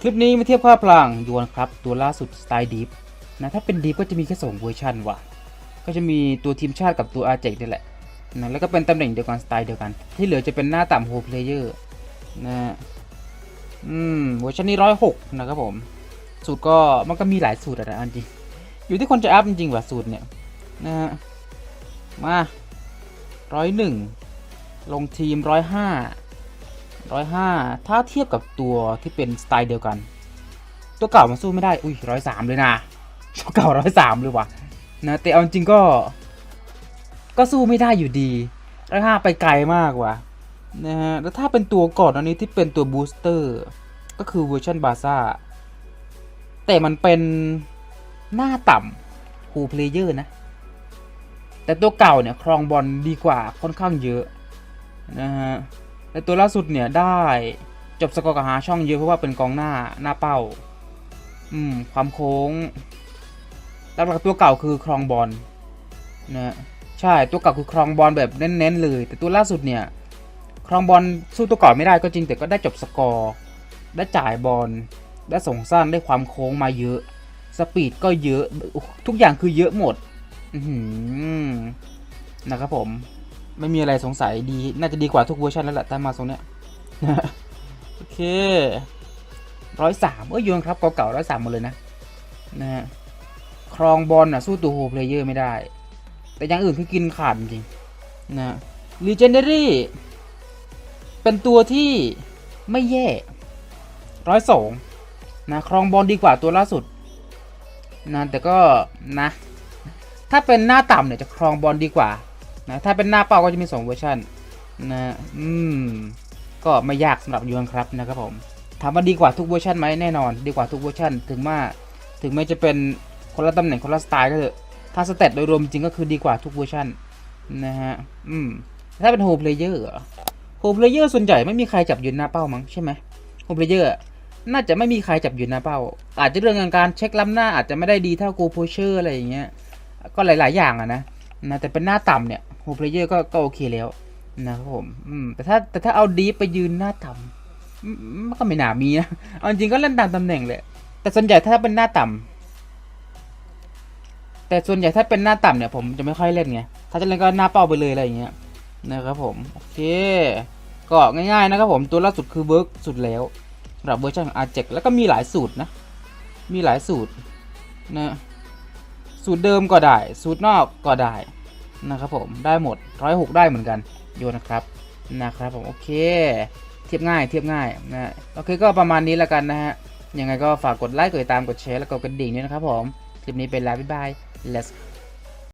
คลิปนี้มาเทียบค่าพลังยวนครับ ตัวล่าสุดสไตล์ดีฟนะถ้าเป็นดีฟก็จะมีแค่2เวอร์ชันว่ะ ก็จะมีตัวทีมชาติกับตัวอาเจกนี่แหละนะแล้วก็เป็นตำแหน่งเดียวกันสไตล์เดียวกัน ที่เหลือจะเป็นหน้าต่ำโฮเพลเยอร์นะฮะอืมเวอร์ชันนี้ร้อยหกนะครับผม สูตรก็มันก็มีหลายสูตรอะนะอันจริงอยู่ที่คนจะอัพจริงๆว่ะสูตรเนี่ยนะฮะมาร้อยหนึ่งลงทีมร้อยห้า ร้อยห้าถ้าเทียบกับตัวที่เป็นสไตล์เดียวกัน ตัวเก่ามันสู้ไม่ได้ อุ้ยร้อยสามเลยนะ ตัวเก่าร้อยสามเลยว่ะนะแต่เอาจริงก็ ก็สู้ไม่ได้อยู่ดีร้อยห้าไปไกลมากว่ะนะฮะแล้วถ้าเป็นตัวก่อนอันนี้ที่เป็นตัวบูสเตอร์ ก็คือเวอร์ชันบาซ่าแต่มันเป็นหน้าต่ำฮูเพลเยอร์นะ แต่ตัวเก่าเนี่ยครองบอลดีกว่าค่อนข้างเยอะนะฮะ แต่ตัวล่าสุดเนี่ยได้จบสกอร์กับหาช่องเยอะเพราะว่าเป็นกองหน้าหน้าเป้า อืม ความโค้ง หลักๆตัวเก่าคือครองบอลนะใช่ตัวเก่าคือครองบอลแบบเน้นๆเลย แต่ตัวล่าสุดเนี่ยครองบอลสู้ตัวก่อนไม่ได้ก็จริงแต่ก็ได้จบสกอร์ ได้จ่ายบอลได้ส่งสั้นได้ความโค้งมาเยอะ สปีดก็เยอะทุกอย่างคือเยอะหมด อืนะครับผม ไม่มีอะไรสงสัยดี น่าจะดีกว่าทุกเวอร์ชันแล้วแหละแต่มาทรงเนี้ยโอเคร้อยสามเอ้ยโยนครับเก่าๆร้อยสามหมดเลยนะนะฮะครองบอลน่ะสู้ตัวโฮเพลเยอร์ไม่ได้ แต่อย่างอื่นคือกินขาดจริงนะ Legendary เป็นตัวที่ไม่แย่ร้อยสองนะครองบอลดีกว่าตัวล่าสุดนะแต่ก็นะ ถ้าเป็นหน้าต่ำเนี่ยจะครองบอลดีกว่า นะถ้าเป็นหน้าเป้าก็จะมี 2 เวอร์ชันนะอืมก็ไม่ยากสำหรับยูนครับนะครับผมถามว่าดีกว่าทุกเวอร์ชันไหมแน่นอน ดีกว่าทุกเวอร์ชันถึงว่าถึงแม้จะเป็นคนละตำแหน่งคนละสไตล์ก็เถอะถ้าสเตตโดยรวมจริงก็คือดีกว่าทุกเวอร์ชันนะฮะอืมถ้าเป็นโฮมเพลเยอร์โฮมเพลเยอร์ส่วนใหญ่ไม่มีใครจับยืนหน้าเป้ามั้งใช่ไหมโฮมเพลเยอร์น่าจะไม่มีใครจับยืนหน้าเป้า อาจจะเรื่องการเช็คล้ำหน้าอาจจะไม่ได้ดีเท่าโกโพเชอร์อะไรอย่างเงี้ยก็หลาย ๆ อย่างอะนะนะแต่เป็นหน้าต่ำเนี่ย โฮเพลเยอร์ก็ก็โอเคแล้วนะครับผมอืมแต่ถ้าแต่ถ้าเอาดีไปยืนหน้าต่ำมันก็ไม่น่ามีนะเอาจริงก็เล่นตามตำแหน่งเลยแต่ส่วนใหญ่ถ้าเป็นหน้าต่ำแต่ส่วนใหญ่ถ้าเป็นหน้าต่ำเนี่ยผมจะไม่ค่อยเล่นไงถ้าจะเล่นก็หน้าเป้าไปเลยอะไรอย่างเงี้ยนะครับผมโอเคก็ง่ายๆนะครับผมตัวล่าสุดคือเวิร์กสุดแล้วสำหรับเวอร์ชันของ r 7แล้วก็มีหลายสูตรนะมีหลายสูตรนะสูตรเดิมก็ได้ สูตรนอกก็ได้ นะครับผมได้หมดร้อยหกได้เหมือนกันโยนนะครับนะครับผมโอเค เทียบง่ายเทียบง่ายนะโอเคก็ประมาณนี้แล้วกันนะฮะยังไงก็ฝากกดไลค์กดติดตามกดแชร์แล้วก็กดกระดิ่งด้วยนะครับผมคลิปนี้เป็นลาบ๊ายบาย let's